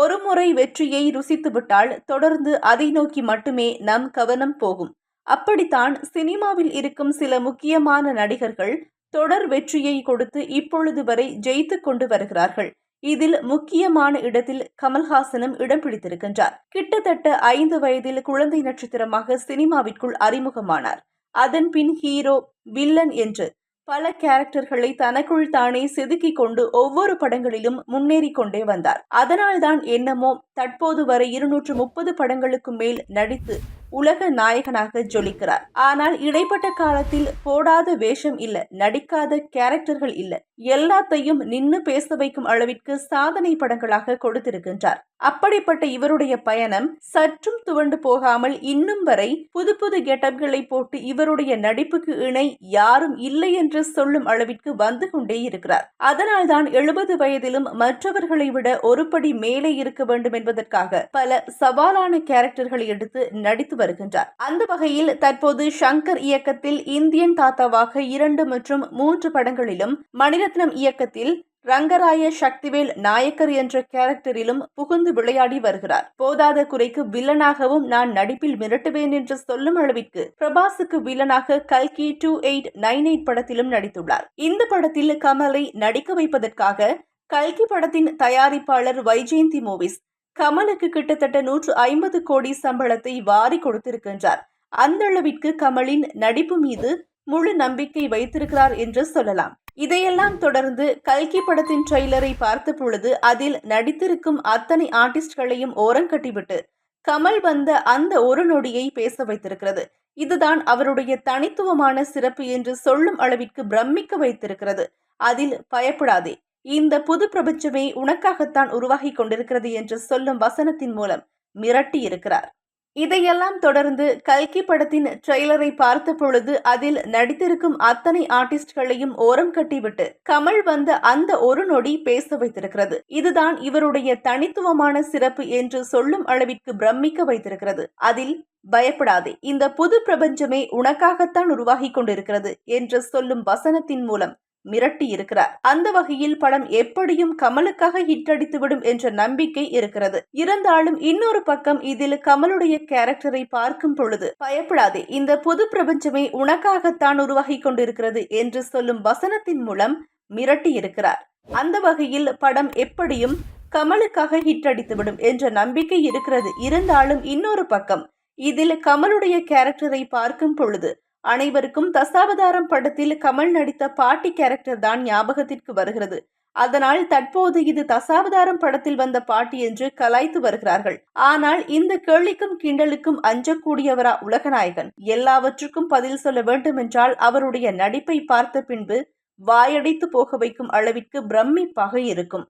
ஒருமுறை வெற்றியை ருசித்துவிட்டால் தொடர்ந்து அதை நோக்கி மட்டுமே நம் கவனம் போகும். அப்படித்தான் சினிமாவில் இருக்கும் சில முக்கியமான நடிகர்கள் தொடர் வெற்றியை கொடுத்து இப்பொழுது வரை ஜெயித்து கொண்டு வருகிறார்கள். இதில் முக்கியமான இடத்தில் கமல்ஹாசனும் இடம் பிடித்திருக்கின்றார். கிட்டத்தட்ட ஐந்து வயதில் குழந்தை நட்சத்திரமாக சினிமாவிற்குள் அறிமுகமானார். அதன் பின் ஹீரோ வில்லன் என்று பல கேரக்டர்களை தனக்குள் தானே செதுக்கிக் கொண்டு ஒவ்வொரு படங்களிலும் முன்னேறி கொண்டே வந்தார். அதனால்தான் என்னமோ தற்போது வரை இருநூற்று முப்பது படங்களுக்கு மேல் நடித்து உலக நாயகனாக ஜொலிக்கிறார். ஆனால் இடைப்பட்ட காலத்தில் போடாத வேஷம் இல்ல நடிக்காத கேரக்டர்கள் இல்ல. எல்லாத்தையும் நின்னு பேச வைக்கும் அளவிற்கு சாதனை படங்களாக கொடுத்திருக்கின்றார். அப்படிப்பட்ட இவருடைய பயணம் சற்றும் துவண்டு போகாமல் இன்னும் வரை புது புது கெட்டப்களை போட்டு இவருடைய நடிப்புக்கு இணை யாரும் இல்லை என்று சொல்லும் அளவிற்கு வந்து கொண்டே இருக்கிறார். அதனால்தான் எழுபது வயதிலும் மற்றவர்களை விட ஒருபடி மேலே இருக்க வேண்டும் என்பதற்காக பல சவாலான கேரக்டர்களை எடுத்து நடித்து வருகின்றார். அந்த வகையில் தற்போது ஷங்கர் இயக்கத்தில் இந்தியன் தாத்தாவாக இரண்டு மற்றும் மூன்று படங்களிலும் மணிரத்னம் இயக்கத்தில் ரங்கராய சக்திவேல் நாயக்கர் என்ற கேரக்டரிலும் புகுந்து விளையாடி வருகிறார். போதாத குறைக்கு வில்லனாகவும் நான் நடிப்பில் மிரட்டுவேன் என்று சொல்லும் அளவிற்கு பிரபாஸுக்கு வில்லனாக கல்கி டூ எயிட் நைன் எயிட் படத்திலும் நடித்துள்ளார். இந்த படத்தில் கமலை நடிக்க வைப்பதற்காக கல்கி படத்தின் தயாரிப்பாளர் வைஜெயந்தி மூவிஸ் கமலுக்கு கிட்டத்தட்ட நூற்று ஐம்பது கோடி சம்பளத்தை வாரி கொடுத்திருக்கின்றார். அந்த அளவிற்கு கமலின் நடிப்பு மீது முழு நம்பிக்கை வைத்திருக்கிறார் என்று சொல்லலாம். இதையெல்லாம் தொடர்ந்து கல்கி படத்தின் ட்ரெய்லரை பார்த்த பொழுது அதில் நடித்திருக்கும் அத்தனை ஆர்டிஸ்ட்களையும் ஓரங்கட்டிவிட்டு கமல் வந்த அந்த ஒரு நொடியை பேச வைத்திருக்கிறது. இதுதான் அவருடைய தனித்துவமான சிறப்பு என்று சொல்லும் அளவிற்கு பிரமிக்க வைத்திருக்கிறது. அதில் பயப்படாதே. இந்த புது பிரபஞ்சமே உனக்காகத்தான் உருவாகி கொண்டிருக்கிறது என்று சொல்லும் வசனத்தின் மூலம் மிரட்டி இருக்கிறார் இதையெல்லாம் தொடர்ந்து கல்கி படத்தின் ட்ரெய்லரை பார்த்த பொழுது அதில் நடித்திருக்கும் அத்தனை ஆர்டிஸ்ட்களையும் ஓரம் கட்டிவிட்டு கமல் வந்த அந்த ஒரு நொடி பேச வைத்திருக்கிறது. இதுதான் இவருடைய தனித்துவமான சிறப்பு என்று சொல்லும் அளவிற்கு பிரமிக்க வைத்திருக்கிறது. அதில் பயப்படாதே. இந்த புது பிரபஞ்சமே உனக்காகத்தான் உருவாகி கொண்டிருக்கிறது என்று சொல்லும் வசனத்தின் மூலம் மிரட்டி இருக்கிறார். அந்த வகையில் படம் எப்படியும் கமலுக்காக ஹிட் அடித்துவிடும் என்ற நம்பிக்கை இருக்கிறது. இருந்தாலும் இன்னொரு பக்கம் இதில் கமலுடைய கேரக்டரை பார்க்கும் பொழுது பயப்படாதே இந்த பொது பிரபஞ்சமே உனக்காகத்தான் உருவாகி கொண்டிருக்கிறது என்று சொல்லும் வசனத்தின் மூலம் மிரட்டி இருக்கிறார். அந்த வகையில் படம் எப்படியும் கமலுக்காக ஹிட் அடித்துவிடும் என்ற நம்பிக்கை இருக்கிறது. இருந்தாலும் இன்னொரு பக்கம் இதில் கமலுடைய கேரக்டரை பார்க்கும் பொழுது அனைவருக்கும் தசாவதாரம் படத்தில் கமல் நடித்த பாட்டி கேரக்டர் தான் ஞாபகத்திற்கு வருகிறது. அதனால் தற்போது இது தசாவதாரம் படத்தில் வந்த பாட்டி என்று கலாய்த்து வருகிறார்கள். ஆனால் இந்த கேள்விக்கும் கிண்டலுக்கும் அஞ்சக்கூடியவரா உலகநாயகன். எல்லாவற்றுக்கும் பதில் சொல்ல வேண்டுமென்றால் அவருடைய நடிப்பை பார்த்த பின்பு வாயடைத்து போக வைக்கும் அளவிற்கு பிரமிப்பாக இருக்கும்.